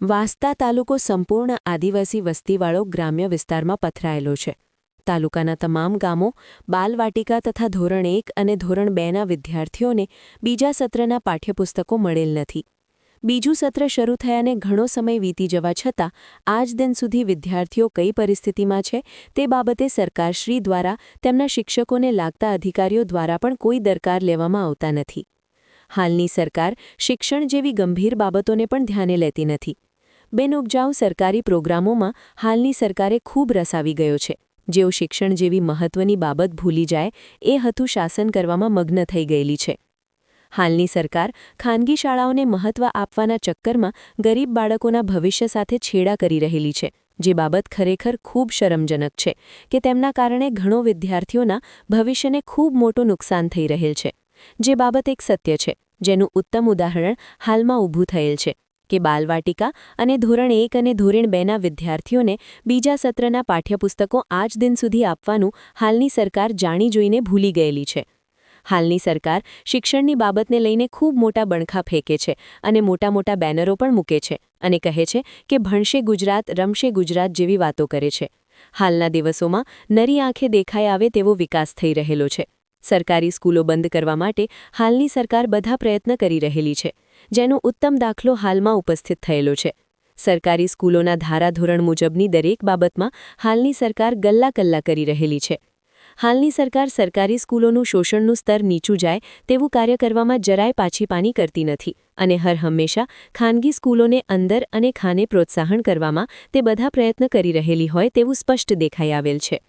વાસ્તા તાલુકો સંપૂર્ણ આદિવાસી વસ્તીવાળો ગ્રામ્ય વિસ્તારમાં પથરાયેલો છે. તાલુકાના તમામ ગામો બાલવાટિકા તથા ધોરણ એક અને ધોરણ બેના વિદ્યાર્થીઓને બીજા સત્રના પાઠ્યપુસ્તકો મળેલ નથી. બીજું સત્ર શરૂ થયાને ઘણો સમય વીતી જવા છતાં આજ દિન સુધી વિદ્યાર્થીઓ કઈ પરિસ્થિતિમાં છે તે બાબતે સરકારશ્રી દ્વારા તેમના શિક્ષકોને લાગતા અધિકારીઓ દ્વારા પણ કોઈ દરકાર લેવામાં આવતા નથી. હાલની સરકાર શિક્ષણ જેવી ગંભીર બાબતોને પણ ધ્યાને લેતી નથી. બિનઉપજાઉ સરકારી પ્રોગ્રામોમાં હાલની સરકારે ખૂબ રસાવી ગયો છે. જેઓ શિક્ષણ જેવી મહત્વની બાબત ભૂલી જાય, એ હતું શાસન કરવામાં મગ્ન થઈ ગયેલી છે. હાલની સરકાર ખાનગી શાળાઓને મહત્વ આપવાના ચક્કરમાં ગરીબ બાળકોના ભવિષ્ય સાથે છેડા કરી રહેલી છે, જે બાબત ખરેખર ખૂબ શરમજનક છે કે તેમના કારણે ઘણો વિદ્યાર્થીઓના ભવિષ્યને ખૂબ મોટું નુકસાન થઈ રહેલ છે. જે બાબત એક સત્ય છે, જેનું ઉત્તમ ઉદાહરણ હાલમાં ઊભું થયેલ છે. કે બાલવાટિકા અને ધોરણ એક અને ધોરણ બેના વિદ્યાર્થીઓને બીજા સત્રના પાઠ્યપુસ્તકો આજ દિન સુધી આપવાનું હાલની સરકાર જાણી જોઈને ભૂલી ગયેલી છે. હાલની સરકાર શિક્ષણની બાબતને લઈને ખૂબ મોટા બણખા ફેંકે છે અને મોટા મોટા બેનરો પણ મૂકે છે અને કહે છે કે ભણશે ગુજરાત, રમશે ગુજરાત જેવી વાતો કરે છે. હાલના દિવસોમાં નરી આંખે દેખાઈ આવે તેવો વિકાસ થઈ રહેલો છે. સરકારી સ્કૂલો બંધ કરવા માટે હાલની સરકાર બધા પ્રયત્ન કરી રહેલી છે, જેનો ઉત્તમ દાખલો હાલમાં ઉપસ્થિત થયેલો છે. સરકારી સ્કૂલોના ધારાધોરણ મુજબની દરેક બાબતમાં હાલની સરકાર ગલ્લા કલ્લા કરી રહેલી છે. હાલની સરકાર સરકારી સ્કૂલોનું શોષણનું સ્તર નીચું જાય તેવું કાર્ય કરવામાં જરાય પાછી પાની કરતી નથી અને હર હંમેશા ખાનગી સ્કૂલોને અંદર અને ખાને પ્રોત્સાહન કરવામાં તે બધા પ્રયત્ન કરી રહેલી હોય તેવું સ્પષ્ટ દેખાઈ આવેલ છે.